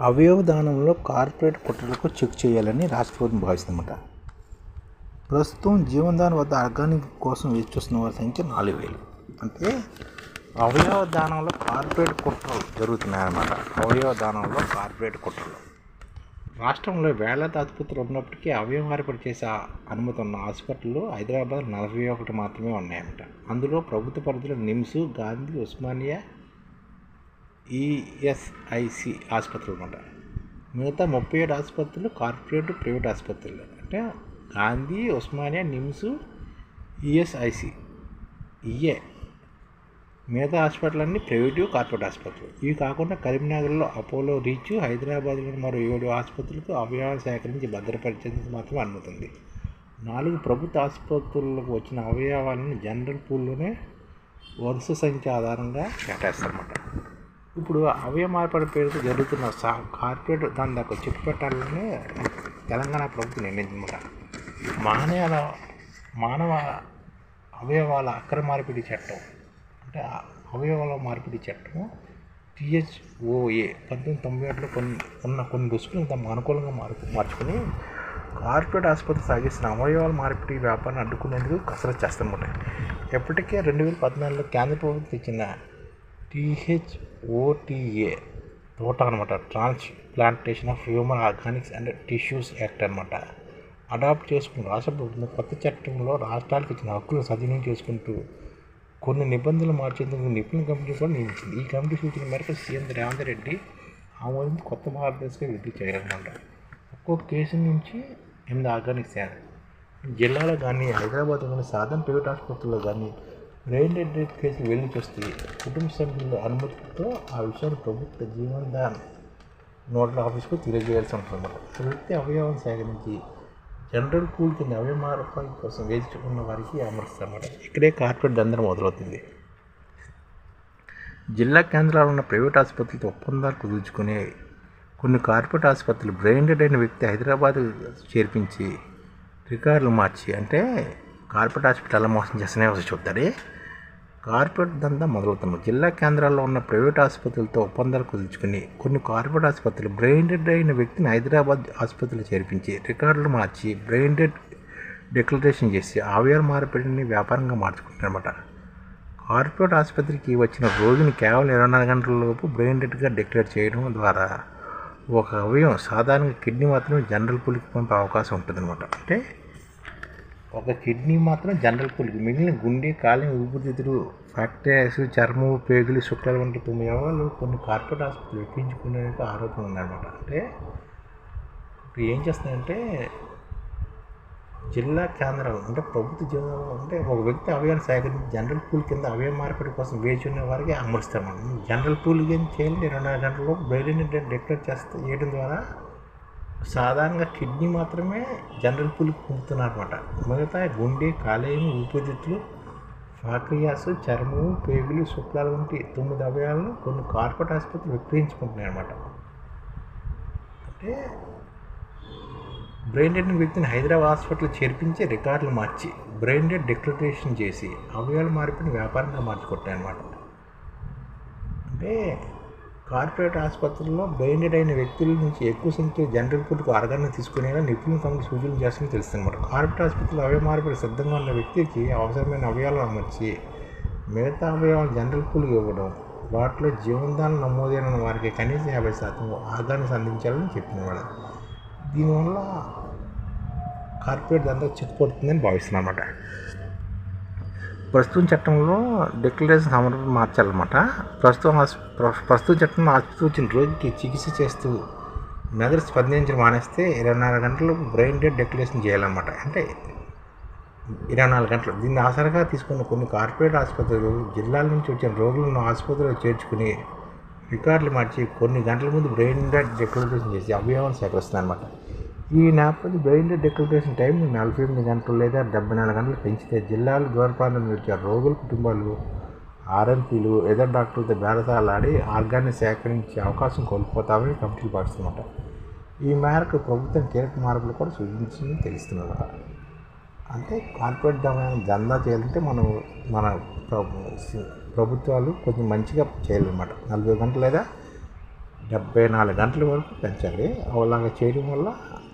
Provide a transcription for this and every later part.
అవయవ దానంలో corporate కుట్రలకు check చేయాలని రాష్ట్ర ప్రభుత్వం భావిస్తుందన్నమాట. ప్రస్తుతం జీవనదానం వద్ద ఆర్గానిక్ కోసం వేచి చూస్తున్న వారి సంఖ్య నాలుగు వేలు. అంటే అవయవ దానంలో కార్పొరేట్ కుట్రలు జరుగుతున్నాయన్నమాట. అవయవ దానంలో కార్పొరేట్ కుట్రలు. రాష్ట్రంలో వేలాది ఆసుపత్రులు ఉన్నప్పటికీ అవయవ మార్పిడి చేసే అనుమతి ఉన్న హాస్పిటల్లో హైదరాబాద్ నలభై ఒకటి మాత్రమే ఉన్నాయన్నమాట. అందులో ప్రభుత్వ పరిధిలో నిమ్స్ గాంధీ ఉస్మానియా ఈఎస్ఐసి ఆసుపత్రులు అనమాట మిగతా ముప్పై ఏడు ఆసుపత్రులు కార్పొరేట్ ప్రైవేట్ ఆసుపత్రులు. అంటే గాంధీ ఉస్మానియా నిమ్స్ ఈఎస్ఐసి ఇయే మిగతా హాస్పిటల్ అన్నీ ప్రైవేటు కార్పొరేట్ ఆసుపత్రులు. ఇవి కాకుండా కరీంనగర్లో అపోలో రీచ్ హైదరాబాద్లోని మరో ఏడు ఆసుపత్రులకు అవయవాలు సేకరించి భద్రపరిచేందుకు మాత్రమే అనుమతి ఉంది. నాలుగు ప్రభుత్వ ఆసుపత్రులకు వచ్చిన అవయవాలను జనరల్ పూల్లోనే వరుస సంఖ్య ఆధారంగా కేటాయిస్తారన్నమాట. ఇప్పుడు అవయవ మార్పిడి పేరుతో జరుగుతున్న సా కార్పొరేట్ దాని దాకా చెక్ తెలంగాణ ప్రభుత్వం నిర్ణయించమాట మానవాల మానవ అవయవాల అక్రమ మార్పిడి చట్టం అంటే అవయవాల మార్పిడి చట్టం టిహెచ్ఓఏ పంతొమ్మిది తొంభై ఏడులో కొన్ని ఉన్న కొన్ని దుస్తులు తమ అనుకూలంగా మార్పు మార్చుకుని కార్పొరేట్ ఆసుపత్రి సాగిస్తున్న అవయవాల మార్పిడి వ్యాపారాన్ని అడ్డుకునేందుకు కసరత్తు చేస్తామన్నమాట ఎప్పటికే రెండు వేల పద్నాలుగులో కేంద్ర ప్రభుత్వం తెచ్చిన టీహెచ్ఓటిఏ తోట అనమాట transplantation of human organics and tissues act అనమాట అడాప్ట్ చేసుకుని రాష్ట్ర ప్రభుత్వం కొత్త చట్టంలో రాష్ట్రాలకు ఇచ్చిన హక్కులను సద్వినియోగం చేసుకుంటూ కొన్ని నిబంధనలు మార్చేందుకు నిపుణుల కమిటీ కూడా నియమించింది. ఈ కమిటీ సూచన మేరకు సీఎం రేవంత్ రెడ్డి ఆమోదం కొత్త భారతదేశంగా విడుదల చేయాలన్నమాట. ఒక్కొక్క కేసు నుంచి ఎనిమిది ఆర్గానిక్స్ జిల్లాలో కానీ హైదరాబాద్ కానీ సాధారణ ప్రైవేట్ ఆసుపత్రుల్లో కానీ బ్రెయిన్ డెడ్ కేసులు వెళ్ళి కుటుంబ సభ్యుల అనుమతితో ఆ విషయాన్ని ప్రభుత్వ జీవనదాన్ నోట్ల ఆఫీస్కు తెలియజేయాల్సి ఉంటుంది ఒక అవయవం సేకరించి జనరల్ కూల్ కింద అవయవ మార్పాల కోసం వేచుకున్న వారికి అమరుస్తారన్నమాట. ఇక్కడే కార్పొరేట్ దందరం మొదలవుతుంది. జిల్లా కేంద్రాలు ఉన్న ప్రైవేట్ ఆసుపత్రులతో ఒప్పందాలు కుదుర్చుకునే కొన్ని కార్పొరేట్ ఆసుపత్రులు బ్రెయిన్డెడ్ అయిన వ్యక్తి హైదరాబాద్ చేర్పించి రికార్డులు మార్చి అంటే కార్పొరేట్ హాస్పిటల్ మోసం చేస్తూనే వచ్చి చెప్తారు? కార్పొరేట్ దందా మొదలవుతున్నాం జిల్లా కేంద్రాల్లో ఉన్న ప్రైవేట్ ఆసుపత్రులతో ఒప్పందాలు కుదుర్చుకుని కొన్ని కార్పొరేట్ ఆసుపత్రులు బ్రెయిన్ డెడ్ అయిన వ్యక్తిని హైదరాబాద్ ఆసుపత్రిలో చేర్పించి రికార్డులు మార్చి బ్రెయిన్ డెడ్ డిక్లరేషన్ చేసి అవయవ మార్పిడిని వ్యాపారంగా మార్చుకుంటున్నారన్నమాట. కార్పొరేట్ ఆసుపత్రికి వచ్చిన రోగిని కేవలం ఇరవై నాలుగు గంటల లోపు బ్రెయిన్ డెడ్గా డిక్లేర్ చేయడం ద్వారా ఒక అవయవం సాధారణంగా కిడ్నీ మాత్రమే జనరల్ పూలికి పంపే అవకాశం ఉంటుందన్నమాట. అంటే ఒక కిడ్నీ మాత్రం జనరల్ పూల్కి మిగిలిన గుండె కాలిన ఊపిరితిత్తులు ఫ్యాక్టరీస్ చర్మం పేగులు శుక్లాలు వంటి తొమ్మిది అవయవాలు కొన్ని కార్పొరేట్ ఆసుపత్రులు ఎక్కించుకునే ఆరోపణ ఉందన్నమాట. అంటే ఇప్పుడు ఏం చేస్తున్నాయంటే జిల్లా కేంద్రాలు అంటే ప్రభుత్వ జిల్లాలో అంటే ఒక వ్యక్తి అవయవాన్ని సేకరించి జనరల్ పూల్ కింద అవయవ మార్పిడి కోసం వేచి ఉన్న వారికి అమరుస్తాం జనరల్ పూల్ ఏం చేయాలి రెండు నాలుగు గంటల్లో బయలుని డిక్లేర్ చేస్తే చేయడం ద్వారా సాధారణంగా కిడ్నీ మాత్రమే జనరల్ పూల్కి పంపుతున్నారు అనమాట మిగతా గుండె కాలేయం ఊపిరితిత్తులు ఫాక్రియాస్ చర్మము పేగులు శుక్లాలు వంటి తొమ్మిది అవయవాలను కొన్ని కార్పొరేట్ ఆసుపత్రులు విక్రయించుకుంటున్నాయి అన్నమాట అంటే బ్రెయిన్ డెడ్ వ్యక్తిని హైదరాబాద్ హాస్పిటల్ చేర్పించి రికార్డులు మార్చి బ్రెయిన్ డెడ్ డిక్లరేషన్ చేసి అవయాలు మారిపోయిన వ్యాపారంగా మార్చుకుంటాయి అనమాట అంటే కార్పొరేట్ ఆసుపత్రుల్లో బ్రెయిన్ అయిన వ్యక్తుల నుంచి ఎక్కువ సంఖ్యలో జనరల్ పూర్తికి ఆర్గాన్ని తీసుకునేలా నిపుణులు తమకు సూచనలు చేస్తుందని తెలుస్తుందన్నమాట. కార్పొరేట్ ఆసుపత్రులు అవయవ మార్పిడి సిద్ధంగా ఉన్న వ్యక్తికి అవసరమైన అవయవాలను అమర్చి మిగతా అవయవాలు జనరల్ పూల్కి ఇవ్వడం వాటిలో జీవనదానం నమోదైన వారికి కనీసం యాభై శాతం ఆర్గాన్స్ అందించాలని చెప్పినవాడు దీనివల్ల కార్పొరేట్ దందా చిక్కుపడుతుందని భావిస్తున్నాను అనమాట ప్రస్తుతం చట్టంలో డిక్లరేషన్ సమర్పణ మార్చాలన్నమాట. ప్రస్తుతం ప్రస్తుత చట్టంలో ఆసుపత్రి రోజుకి రోగికి చికిత్స చేస్తూ మెదడు స్పందించడం మానేస్తే ఇరవై నాలుగు గంటలు బ్రెయిన్ డెడ్ డిక్లరేషన్ చేయాలన్నమాట. అంటే ఇరవై నాలుగు గంటలు. దీన్ని ఆసరగా తీసుకున్న కొన్ని కార్పొరేట్ ఆసుపత్రులు జిల్లాల నుంచి వచ్చిన రోగులను ఆసుపత్రిలో చేర్చుకుని రికార్డులు మార్చి కొన్ని గంటల ముందు బ్రెయిన్ డెడ్ డిక్లరేషన్ చేసి అవయవాలు సేకరిస్తున్నాయి అనమాట ఈ నేపథ్యం బ్రెయిన్ డెడ్ డిక్లరేషన్ టైం నలభై ఎనిమిది గంటలు లేదా డెబ్బై నాలుగు గంటలు పెంచితే జిల్లాలు దూర ప్రాంతం నుంచి వచ్చే రోగుల కుటుంబాలు ఆర్ఎంపీలు ఎదర్ డాక్టర్లతో బేరసాలాడి ఆర్గాన్ని సేకరించే అవకాశం కోల్పోతామని కమిటీలు పాటిస్తున్నమాట ఈ మేరకు ప్రభుత్వం కీలక మార్పులు కూడా సూచించింది తెలుస్తున్నమాట అంటే కార్పొరేట్ దమనం దందా చేయాలంటే మనం మన ప్రభుత్వాలు కొంచెం మంచిగా చేయాలన్నమాట. నలభై గంటలు లేదా డెబ్బై నాలుగు గంటల వరకు పెంచాలి. అలాగా చేయడం వల్ల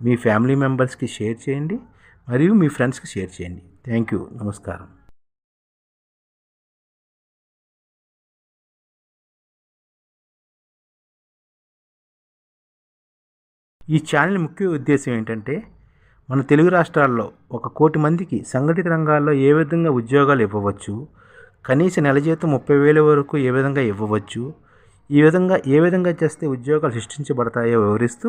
మీ ఫ్యామిలీ మెంబర్స్కి షేర్ చేయండి మరియు మీ ఫ్రెండ్స్కి షేర్ చేయండి. Thank you. నమస్కారం. ఈ ఛానల్ ముఖ్య ఉద్దేశం ఏంటంటే మన తెలుగు రాష్ట్రాల్లో ఒక కోటి మందికి సంఘటిత రంగాల్లో ఏ విధంగా ఉద్యోగాలు ఇవ్వవచ్చు కనీస నెల జీతం ముప్పై వేల వరకు ఏ విధంగా ఇవ్వవచ్చు ఈ విధంగా ఏ విధంగా చేస్తే ఉద్యోగాలు సృష్టించబడతాయో వివరిస్తూ